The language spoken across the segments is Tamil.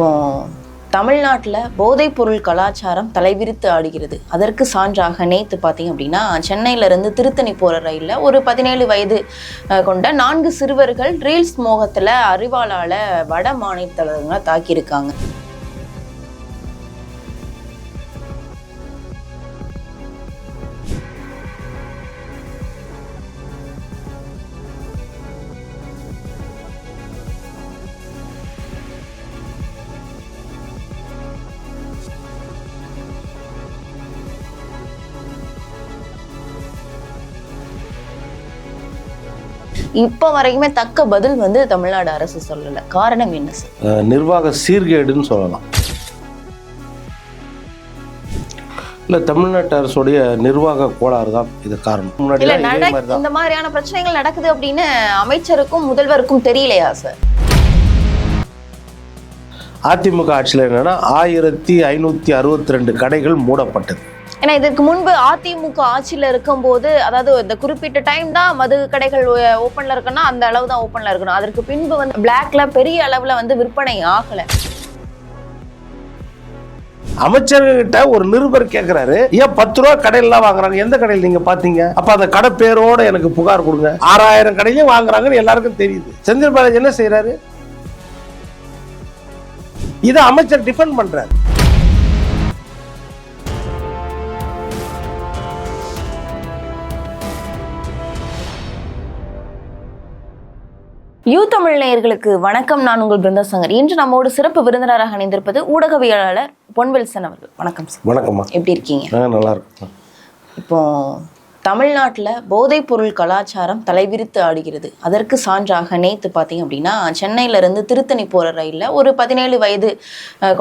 இப்போ தமிழ்நாட்டில் போதைப்பொருள் கலாச்சாரம் தலைவிரித்து ஆடுகிறது. அதற்கு சான்றாக நேற்று பார்த்தீங்க அப்படின்னா சென்னையிலேருந்து திருத்தணி போகிற ரயிலில் ஒரு பதினேழு வயது கொண்ட நான்கு சிறுவர்கள் ரீல்ஸ் மோகத்தில் அறிவாளால் வட மாநிலத்தவர்களை தாக்கியிருக்காங்க. இப்போ வரைக்குமே தக்க பதில் வந்து தமிழ்நாடு அரசு சொல்லலை. காரணம் என்ன சார்? நிர்வாக சீர்கேடுன்னு சொல்லலாம். இல்லை தமிழ்நாட்டு அரசுடைய நிர்வாக கோளாறு தான் இது காரணம். முன்னாடி இந்த மாதிரியான பிரச்சனைகள் நடக்குது அப்படின்னு அமைச்சருக்கும் முதல்வருக்கும் தெரியலையா சார்? அதிமுக ஆட்சியில் என்னன்னா ஆயிரத்தி ஐநூற்றி அறுபத்தி ரெண்டு கடைகள் மூடப்பட்டது. ஏன்னா இதற்கு முன்பு அதிமுக ஆட்சியில இருக்கும்போது அதாவது இந்த குறிப்பிட்ட டைம் தான் மது கடைகள் ஓப்பன்ல இருக்குன்னா அந்த அளவு தான் ஓப்பன்ல இருக்கணும். அதற்கு பின்பு வந்து பிளாக்ல பெரிய அளவுல வந்து விற்பனை ஆகல. அமைச்சர்கிட்ட ஒரு நிருபர் கேட்கிறாரு ஏன் பத்து ரூபா கடையிலாம் வாங்குறாங்க? எந்த கடையில் நீங்க பாத்தீங்க? அப்ப அந்த கடை பேரோட எனக்கு புகார் கொடுங்க. ஆறாயிரம் கடையிலும் வாங்குறாங்கன்னு எல்லாருக்கும் தெரியுது. செந்தில் பாலாஜி என்ன செய்யறாரு இதை அமைச்சர் டிஃபெண்ட் பண்றாரு. யூ தமிழ் நேயர்களுக்கு வணக்கம். நான் உங்கள் பிருந்தா சங்கர். இன்று நம்மோடு சிறப்பு விருந்தினராக இணைந்திருப்பது ஊடகவியலாளர் பொன்வெல்சன் அவர்கள். வணக்கம் சார். வணக்கம்மா. எப்படி இருக்கீங்க? நல்லா இருக்கும் இப்போ தமிழ்நாட்டில் போதைப்பொருள் கலாச்சாரம் தலைவிரித்து ஆடுகிறது. அதற்கு சான்றாக நேற்று பார்த்தீங்க அப்படின்னா சென்னையிலேருந்து திருத்தணி போகிற ரயிலில் ஒரு பதினேழு வயது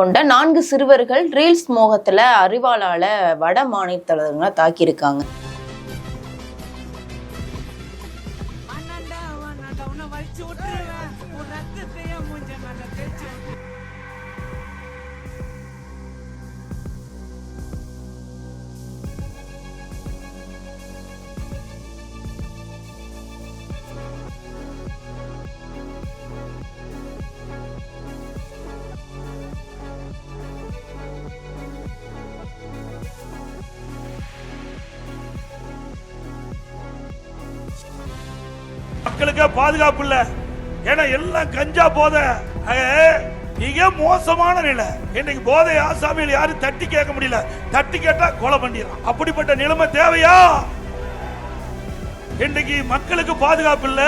கொண்ட நான்கு சிறுவர்கள் ரீல்ஸ் மோகத்தில் அறிவாளால் வட மாநிலத்தவர்களை தாக்கியிருக்காங்க. அண்ணாண்டா விட்டுருவேன் உன் ரத்தத்தையே மூஞ்ச மேல தேய்ச்சு மக்களுக்கு பாதுகாப்பு இல்ல. ஏன்னா எல்லாம் கஞ்சா போத. மிக மோசமான நிலை. இன்னைக்கு போதை ஆசாமியில் யாரும் தட்டி கேட்க முடியல. தட்டி கேட்டா கொலை பண்ணிடலாம் அப்படிப்பட்ட நிலைமை தேவையா? இன்னைக்கு மக்களுக்கு பாதுகாப்பு இல்ல.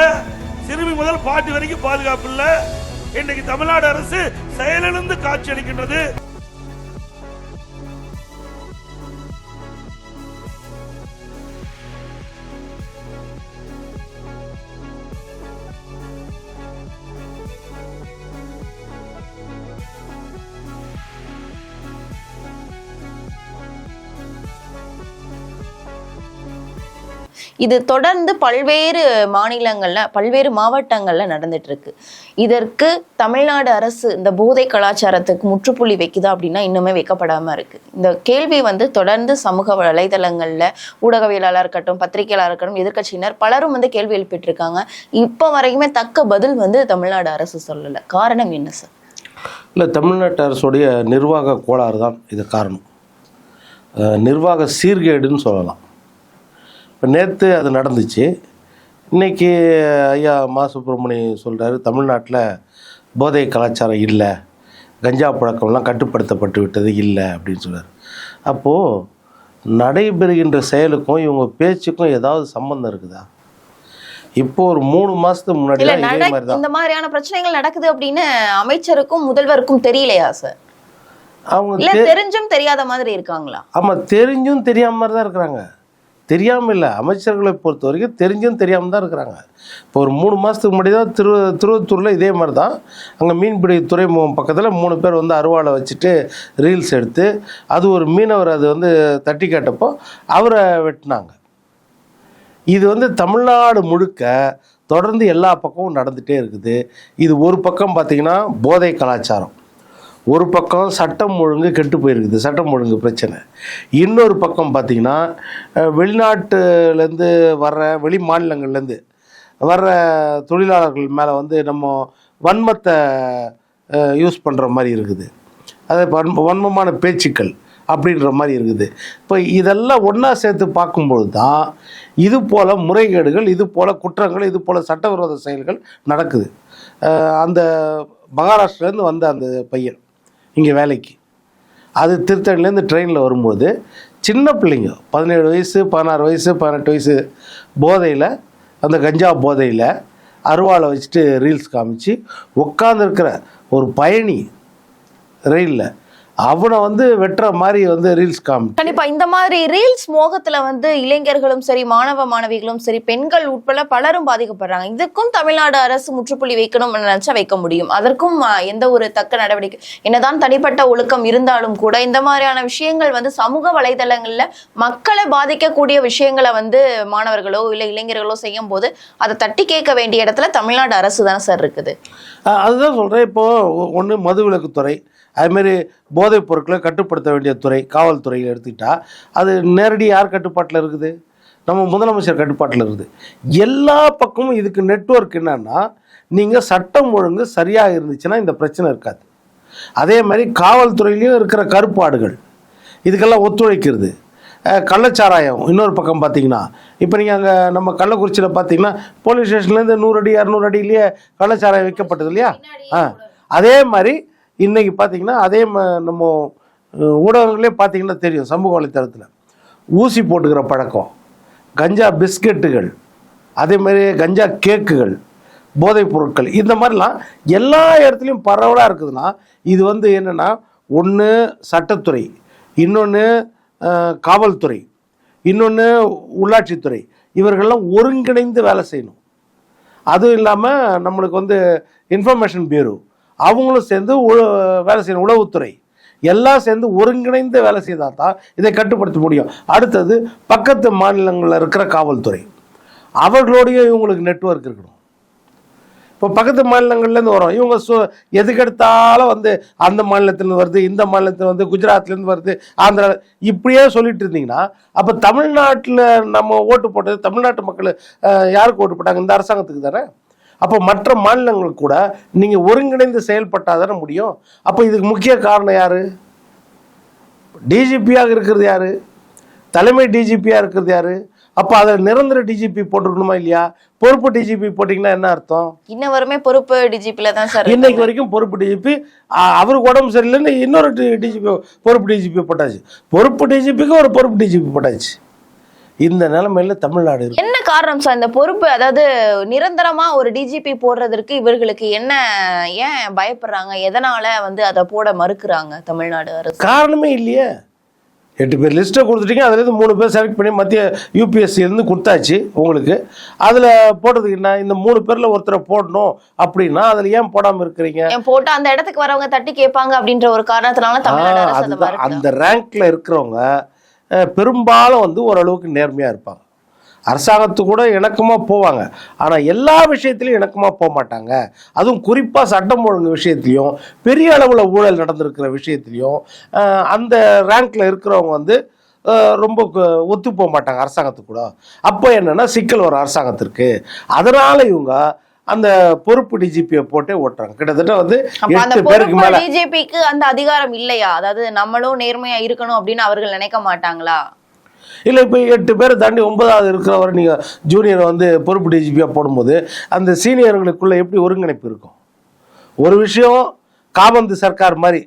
சிறுமி முதல் பாட்டு வரைக்கும் பாதுகாப்பு இல்ல. இன்னைக்கு தமிழ்நாடு அரசு செயலிழந்து காட்சி அளிக்கின்றது. இது தொடர்ந்து பல்வேறு மாநிலங்களில் பல்வேறு மாவட்டங்களில் நடந்துட்டு இருக்கு இதற்கு தமிழ்நாடு அரசு இந்த போதை கலாச்சாரத்துக்கு முற்றுப்புள்ளி வைக்குதா அப்படின்னா இன்னுமே வைக்கப்படாம இருக்கு. இந்த கேள்வி வந்து தொடர்ந்து சமூக வலைதளங்களில் ஊடகவியலாளர் இருக்கட்டும் பத்திரிகையாளர் இருக்கட்டும் எதிர்க்கட்சியினர் பலரும் வந்து கேள்வி எழுப்பிட்டு இருக்காங்க இப்போ வரைக்குமே தக்க பதில் வந்து தமிழ்நாடு அரசு சொல்லலை. காரணம் என்ன சார்? இல்லை தமிழ்நாட்டு அரசுடைய நிர்வாக கோளாறு தான் இது காரணம். நிர்வாக சீர்கேடுன்னு சொல்லலாம். இப்போ நேற்று அது நடந்துச்சு. இன்னைக்கு ஐயா மா சுப்பிரமணியம் சொல்கிறாரு தமிழ்நாட்டில் போதை கலாச்சாரம் இல்லை. கஞ்சா பழக்கம்லாம் கட்டுப்படுத்தப்பட்டு விட்டது இல்லை. அப்படின்னு சொல்றாரு. அப்போது நடைபெறுகின்ற செயலுக்கும் இவங்க பேச்சுக்கும் ஏதாவது சம்மந்தம் இருக்குதா? இப்போ ஒரு மூணு மாதத்துக்கு முன்னாடி இந்த மாதிரியான பிரச்சனைகள் நடக்குது அப்படின்னு அமைச்சருக்கும் முதல்வருக்கும் தெரியலையா சார்? அவங்க தெரிஞ்சும் தெரியாத மாதிரி இருக்காங்களா? ஆமாம் தெரிஞ்சும் தெரியாம மாதிரி தான் இருக்கிறாங்க. தெரியாமல் இல்லை அமைச்சர்களை பொறுத்த வரைக்கும் தெரிஞ்சும் தெரியாமல் தான் இருக்கிறாங்க. இப்போ ஒரு மூணு மாதத்துக்கு முன்னாடி தான் திரு திருவத்தூரில் இதே மாதிரி தான் அங்கே மீன்பிடி துறைமுகம் பக்கத்தில் மூணு பேர் வந்து அருவாளை வச்சுட்டு ரீல்ஸ் எடுத்து அது ஒரு மீனவர் அது வந்து தட்டி கேட்டப்போ அவரை வெட்டினாங்க. இது வந்து தமிழ்நாடு முழுக்க தொடர்ந்து எல்லா பக்கமும் நடந்துகிட்டே இருக்குது. இது ஒரு பக்கம் பார்த்திங்கன்னா போதை கலாச்சாரம். ஒரு பக்கம் சட்டம் ஒழுங்கு கெட்டு போயிருக்குது சட்டம் ஒழுங்கு பிரச்சனை. இன்னொரு பக்கம் பார்த்திங்கன்னா வெளிநாட்டுலேருந்து வர்ற வெளி மாநிலங்கள்லேருந்து வர்ற தொழிலாளர்கள் மேலே வந்து நம்ம வன்மத்தை யூஸ் பண்ணுற மாதிரி இருக்குது. அது வன்மமான பேச்சுக்கள் அப்படின்ற மாதிரி இருக்குது. இப்போ இதெல்லாம் ஒன்றா சேர்த்து பார்க்கும்பொழுது தான் இது போல் முறைகேடுகள் இது போல் குற்றங்கள் இது போல் சட்டவிரோத செயல்கள் நடக்குது. அந்த மகாராஷ்டிராலேருந்து வந்த அந்த பையன். இங்கே வேலைக்கு. அது திருத்தணிலேருந்து ட்ரெயினில் வரும்போது சின்ன பிள்ளைங்க பதினேழு வயசு பதினாறு வயசு பதினெட்டு வயசு போதையில் அந்த கஞ்சா போதையில் அருவாளை வச்சுட்டு ரீல்ஸ் காமிச்சு உட்காந்துருக்கிற ஒரு பயணி ரயிலில் அவனை வந்து வெட்டுற மாதிரி வந்து ரீல்ஸ் காமிச்சு கண்டிப்பா இந்த மாதிரி ரீல்ஸ் மோகத்துல வந்து இளைஞர்களும் சரி மாணவ மாணவிகளும் சரி பெண்கள் உட்பட பலரும் பாதிக்கப்படுறாங்க. இதுக்கும் தமிழ்நாடு அரசு முற்றுப்புள்ளி வைக்கணும்னு நினைச்சா வைக்க முடியும். அதற்கும் எந்த ஒரு தக்க நடவடிக்கை என்னதான் தனிப்பட்ட ஒழுக்கம் இருந்தாலும் கூட இந்த மாதிரியான விஷயங்கள் வந்து சமூக வலைதளங்கள்ல மக்களை பாதிக்கக்கூடிய விஷயங்களை வந்து மாணவர்களோ இல்ல இளைஞர்களோ செய்யும் போது அதை தட்டி கேட்க வேண்டிய இடத்துல தமிழ்நாடு அரசு தானே சார் இருக்குது? அதுதான் சொல்கிறேன் இப்போது ஒன்று மதுவிலக்குத்துறை அதுமாரி போதைப் பொருட்களை கட்டுப்படுத்த வேண்டிய துறை காவல்துறையில் எடுத்துக்கிட்டா அது நேரடி யார் கட்டுப்பாட்டில் இருக்குது? நம்ம முதலமைச்சர் கட்டுப்பாட்டில் இருக்குது. எல்லா பக்கமும் இதுக்கு நெட்வொர்க் என்னன்னா நீங்கள் சட்டம் ஒழுங்கு சரியாக இருந்துச்சுன்னா இந்த பிரச்சனை இருக்காது. அதே மாதிரி காவல்துறையிலையும் இருக்கிற கருப்பாடுகள் இதுக்கெல்லாம் ஒத்துழைக்கிறது. கள்ளச்சாராயம் இன்னொரு பக்கம் பார்த்தீங்கன்னா இப்போ நீங்கள் அங்கே நம்ம கள்ளக்குறிச்சியில் பார்த்தீங்கன்னா போலீஸ் ஸ்டேஷன்லேருந்து நூறு அடி இரநூறு அடியிலேயே கள்ளச்சாராயம் வைக்கப்பட்டது இல்லையா? ஆ. அதே மாதிரி இன்றைக்கி பார்த்தீங்கன்னா அதே நம்ம ஊடகங்களே பார்த்தீங்கன்னா தெரியும் சமூக வலைத்தளத்தில். ஊசி போட்டுக்கிற பழக்கம் கஞ்சா பிஸ்கெட்டுகள் அதே மாதிரி கஞ்சா கேக்குகள் போதைப் பொருட்கள் இந்த மாதிரிலாம் எல்லா இடத்துலையும் பரவலாக இருக்குதுன்னா இது வந்து என்னென்னா ஒன்று சட்டத்துறை இன்னொன்று காவல்துறை இன்னொன்று உள்ளாட்சித்துறை இவர்கள்லாம் ஒருங்கிணைந்து வேலை செய்யணும். அதுவும் இல்லாமல் நம்மளுக்கு வந்து இன்ஃபர்மேஷன் பியூரோ அவங்களும் சேர்ந்து உழ- வேலை செய்யணும் உளவுத்துறை. எல்லாம் சேர்ந்து ஒருங்கிணைந்து வேலை செய்தால் தான் இதை கட்டுப்படுத்த முடியும். அடுத்தது பக்கத்து மாநிலங்களில் இருக்கிற காவல்துறை. அவர்களோடைய இவங்களுக்கு நெட்ஒர்க் இருக்கணும். இப்போ பக்கத்து மாநிலங்கள்லேருந்து வரும் இவங்க சு எதுக்கெடுத்தாலும் வந்து அந்த மாநிலத்துலேருந்து வருது இந்த மாநிலத்தில் வந்து குஜராத்லேருந்து வருது ஆந்திரா இப்படியே சொல்லிட்டு இருந்தீங்கன்னா அப்போ தமிழ்நாட்டில் நம்ம ஓட்டு போட்டது தமிழ்நாட்டு மக்கள் யாருக்கு ஓட்டு போட்டாங்க? இந்த அரசாங்கத்துக்கு தானே? அப்போ மற்ற மாநிலங்கள் கூட நீங்கள் ஒருங்கிணைந்து செயல்பட்டால் தானே முடியும் அப்போ இதுக்கு முக்கிய காரணம் யார் டிஜிபியாக இருக்கிறது யார் தலைமை டிஜிபியாக இருக்கிறது யார் அப்போ அதில் நிரந்தர டிஜிபி போட்டிருக்கணுமா இல்லையா பொறுப்பு டிஜிபி போட்டிங்கன்னா என்ன அர்த்தம் இன்ன வரைமே பொறுப்பு டிஜிபில தான் சார் இன்னைக்கு வரைக்கும் பொறுப்பு டிஜிபி அவருக்கு உடம்பு சரியில்லைன்னு இன்னொரு டிஜிபி பொறுப்பு டிஜிபி போட்டாச்சு பொறுப்பு டிஜிபிக்கு ஒரு பொறுப்பு டிஜிபி போட்டாச்சு இந்த நிலைமையில தமிழ்நாடு என்ன காரணம் சார்? இந்த பொறுப்பு அதாவது நிரந்தரமா ஒரு டிஜிபி போடுறதற்கு இவர்களுக்கு என்ன ஏன் பயப்படுறாங்க? எதனால வந்து அதை போட மறுக்கிறாங்க தமிழ்நாடு அரசு? காரணமே இல்லையே. எட்டு பேர் லிஸ்ட்டை கொடுத்துட்டீங்க அதுலேருந்து மூணு பேர் செலக்ட் பண்ணி மத்திய யூபிஎஸ்சி இருந்து கொடுத்தாச்சு உங்களுக்கு. அதில் போட்டதுக்கு என்ன? இந்த மூணு பேரில் ஒருத்தரை போடணும் அப்படின்னா அதில் ஏன் போடாமல் இருக்கிறீங்க? ஏன் போட்டு அந்த இடத்துக்கு வரவங்க தட்டி கேட்பாங்க அப்படின்ற ஒரு காரணத்தினால? அந்த ரேங்க்ல இருக்கிறவங்க பெரும்பாலும் வந்து ஓரளவுக்கு நேர்மையாக இருப்பாங்க. அரசாங்கத்து கூட இணக்கமாக போவாங்க. ஆனால் எல்லா விஷயத்துலையும் இணக்கமாக போக மாட்டாங்க அதுவும் குறிப்பாக சட்டம் ஒழுங்கு விஷயத்துலையும் பெரிய அளவில் ஊழல் நடந்திருக்கிற விஷயத்துலையும் அந்த ரேங்க்ல இருக்கிறவங்க வந்து ரொம்ப ஒத்து போக மாட்டாங்க அரசாங்கத்துக்கு கூட. அப்போ என்னன்னா சிக்கல் வரும் அரசாங்கத்திற்கு. அதனால் இவங்க அந்த பொறுப்பு டிஜிபியை போட்டே ஓட்டுறாங்க. கிட்டத்தட்ட வந்து எட்டு பேருக்கு மேல டிஜிபிக்கு அந்த அதிகாரம் இல்லையா? அதாவது நம்மளும் நேர்மையா இருக்கணும் அப்படின்னு அவர்கள் நினைக்க மாட்டாங்களா? இல்லை இப்போ எட்டு பேரை தாண்டி ஒன்பதாவது இருக்கிறவரை நீங்கள் ஜூனியரை வந்து பொறுப்பு டிஜிபியாக போடும்போது அந்த சீனியர்களுக்குள்ள எப்படி ஒருங்கிணைப்பு இருக்கும்? ஒரு விஷயம் காபந்து சர்க்கார் மாதிரி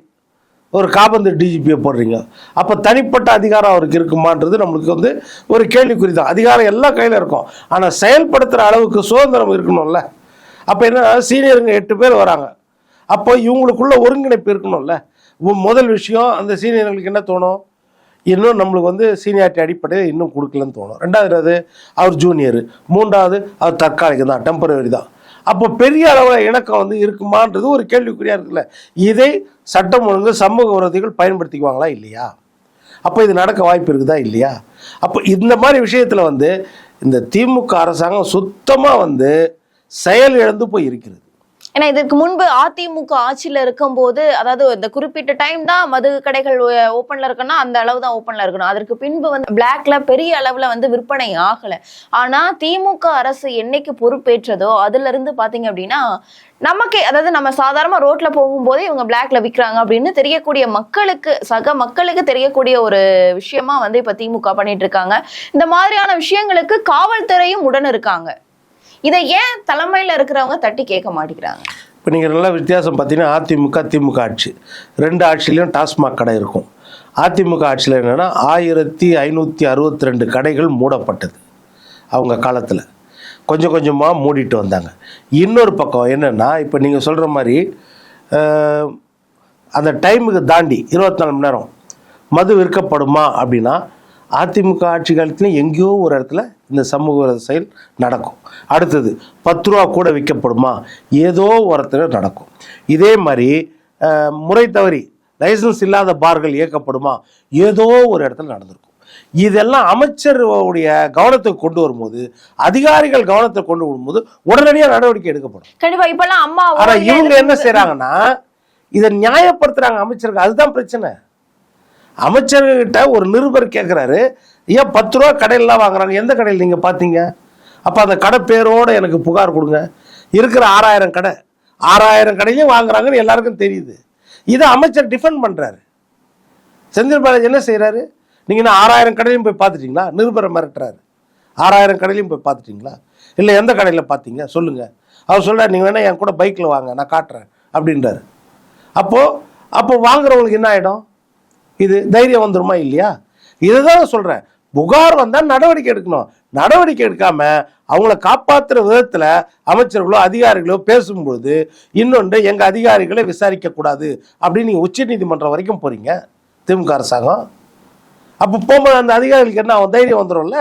ஒரு காபந்து டிஜிபியை போடுறீங்க. அப்போ தனிப்பட்ட அதிகாரம் அவருக்கு இருக்குமான்றது நம்மளுக்கு வந்து ஒரு கேள்விக்குறி தான். அதிகாரம் எல்லாம் கையில் இருக்கும். ஆனால் செயல்படுத்துகிற அளவுக்கு சுதந்திரம் இருக்கணும்ல. அப்போ என்ன சீனியருங்க எட்டு பேர் வராங்க. அப்போ இவங்களுக்குள்ள ஒருங்கிணைப்பு இருக்கணும்ல. முதல் விஷயம் அந்த சீனியர்களுக்கு என்ன தோணும்? இன்னும் நம்மளுக்கு வந்து சீனியாரிட்டி அடிப்படையில் இன்னும் கொடுக்கலன்னு தோணும். ரெண்டாவது அது அவர் ஜூனியர் மூன்றாவது அவர் தற்காலிகம் தான் டெம்பரவரி தான். அப்போ பெரிய அளவில் இணக்கம் வந்து இருக்குமான்றது ஒரு கேள்விக்குறியாக இருக்குல்ல. இதை சட்டம் ஒழுங்கு சமூக விரோதிகள் பயன்படுத்திக்குவாங்களா இல்லையா? அப்போ இது நடக்க வாய்ப்பு இருக்குதா இல்லையா? அப்போ இந்த மாதிரி விஷயத்தில் வந்து இந்த திமுக அரசாங்கம் சுத்தமாக வந்து செயல் இழந்து போய் இருக்கிறது ஏன்னா இதற்கு முன்பு அதிமுக ஆட்சியில இருக்கும்போது அதாவது இந்த குறிப்பிட்ட டைம் தான் மது கடைகள் ஓப்பன்ல இருக்குன்னா அந்த அளவு தான் ஓப்பன்ல இருக்கணும். அதற்கு பின்பு வந்து பிளாக்ல பெரிய அளவுல வந்து விற்பனை ஆகல. ஆனா திமுக அரசு என்னைக்கு பொறுப்பேற்றதோ அதுல இருந்து பாத்தீங்க அப்படின்னா நமக்கே அதாவது நம்ம சாதாரண ரோட்ல போகும்போதே இவங்க பிளாக்ல விற்கிறாங்க அப்படின்னு தெரியக்கூடிய மக்களுக்கு சக மக்களுக்கு தெரியக்கூடிய ஒரு விஷயமா வந்து இப்ப திமுக பண்ணிட்டு இருக்காங்க. இந்த மாதிரியான விஷயங்களுக்கு காவல்துறையும் உடன் இருக்காங்க. இதை ஏன் தலைமையில் இருக்கிறவங்க தட்டி கேட்க மாட்டேங்கிறாங்க? இப்போ நீங்கள் நல்லா வித்தியாசம் பார்த்தீங்கன்னா அதிமுக திமுக ஆட்சி. ரெண்டு ஆட்சிலையும் டாஸ்மாக் கடை இருக்கும். அதிமுக ஆட்சியில் என்னென்னா ஆயிரத்தி ஐநூற்றி அறுபத்தி ரெண்டு கடைகள் மூடப்பட்டது அவங்க காலத்தில். கொஞ்சம் கொஞ்சமாக மூடிட்டு வந்தாங்க. இன்னொரு பக்கம் என்னென்னா இப்போ நீங்கள் சொல்கிற மாதிரி அந்த டைமுக்கு தாண்டி இருபத்தி நாலு மணி நேரம் மது விற்கப்படுமா அப்படின்னா அதிமுக ஆட்சி காலத்துலையும் எங்கேயோ ஒரு இடத்துல இந்த சமூக விரோத செயல் நடக்கும். அடுத்தது பத்து ரூபா கூட விற்கப்படுமா? ஏதோ ஒரு இடத்துல நடக்கும். இதே மாதிரி முறை தவறி லைசன்ஸ் இல்லாத பார்கள் இயக்கப்படுமா? ஏதோ ஒரு இடத்துல நடந்திருக்கும். இதெல்லாம் அமைச்சருடைய கவனத்துக்கு கொண்டு வரும்போது அதிகாரிகள் கவனத்தை கொண்டு வரும்போது உடனடியாக நடவடிக்கை எடுக்கப்படும். கண்டிப்பா இப்பெல்லாம் அம்மா ஆனா இவங்க என்ன இருக்கு. செய்றாங்கன்னா இதை நியாயப்படுத்துறாங்க அமைச்சருக்கு அதுதான் பிரச்சனை. அமைச்சர்கிட்ட ஒரு நிருபர் கேட்குறாரு ஏன் பத்து ரூபா கடையிலலாம் வாங்குறாங்க? எந்த கடையில் நீங்கள் பார்த்தீங்க அப்போ அந்த கடை பேரோடு எனக்கு புகார் கொடுங்க. இருக்கிற ஆறாயிரம் கடை. ஆறாயிரம் கடையிலையும் வாங்குறாங்கன்னு எல்லாருக்கும் தெரியுது. இதை அமைச்சர் டிஃபெண்ட் பண்ணுறாரு செந்தில் பாலாஜி என்ன செய்கிறாரு நீங்கள் நான் ஆறாயிரம் கடையிலையும் போய் பார்த்துட்டிங்களா நிருபரை மிரட்டுறாரு. ஆறாயிரம் கடையிலையும் போய் பார்த்துட்டிங்களா இல்லை எந்த கடையில் பார்த்தீங்க சொல்லுங்கள் அவர் சொல்கிறார் நீங்கள் வேணால் என் கூட பைக்கில் வாங்க நான் காட்டுறேன். அப்படின்றாரு. அப்போது அப்போ வாங்குறவங்களுக்கு என்ன ஆகிடும் இது தைரியம் வந்துருமா இல்லையா? இதை தான் சொல்கிறேன் புகார் வந்தால் நடவடிக்கை எடுக்கணும். நடவடிக்கை எடுக்காம அவங்கள காப்பாற்றுற விதத்தில் அமைச்சர்களோ அதிகாரிகளோ பேசும்பொழுது இன்னொன்று எங்கள் அதிகாரிகளை விசாரிக்கக்கூடாது அப்படின்னு நீங்கள் உச்சநீதிமன்றம் வரைக்கும் போகிறீங்க திமுக அரசாங்கம். அப்போ போகும்போது அந்த அதிகாரிகளுக்கு என்ன அவன் தைரியம் வந்துடும்ல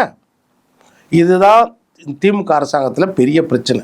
இதுதான் திமுக அரசாங்கத்தில் பெரிய பிரச்சனை.